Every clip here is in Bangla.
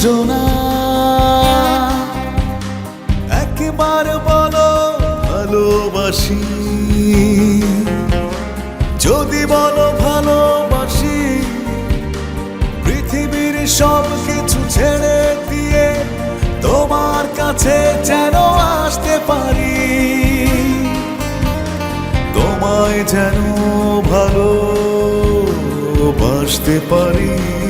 নীলাঞ্জনা একবার বলো, ভালোবাসি। যদি বলো, ভালোবাসি। পৃথিবীর সব কিছু ছেড়ে দিয়ে তোমার কাছে যেন আসতে পারি। তোমায় যেন ভালো বাসতে পারি।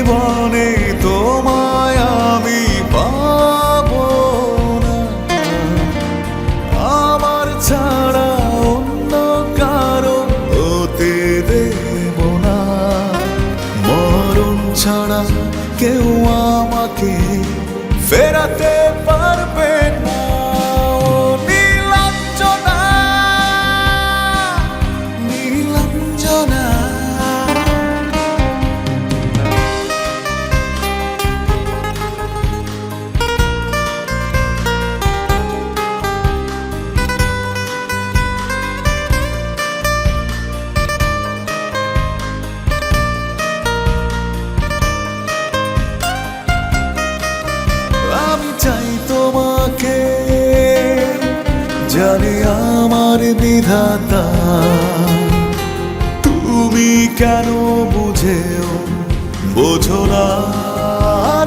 ছাড়া কেউ আমাকে ফেরাতে পারবে বিধাতা তুমি কেন বুঝেও বোঝো না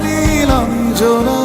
নীলাঞ্জনা?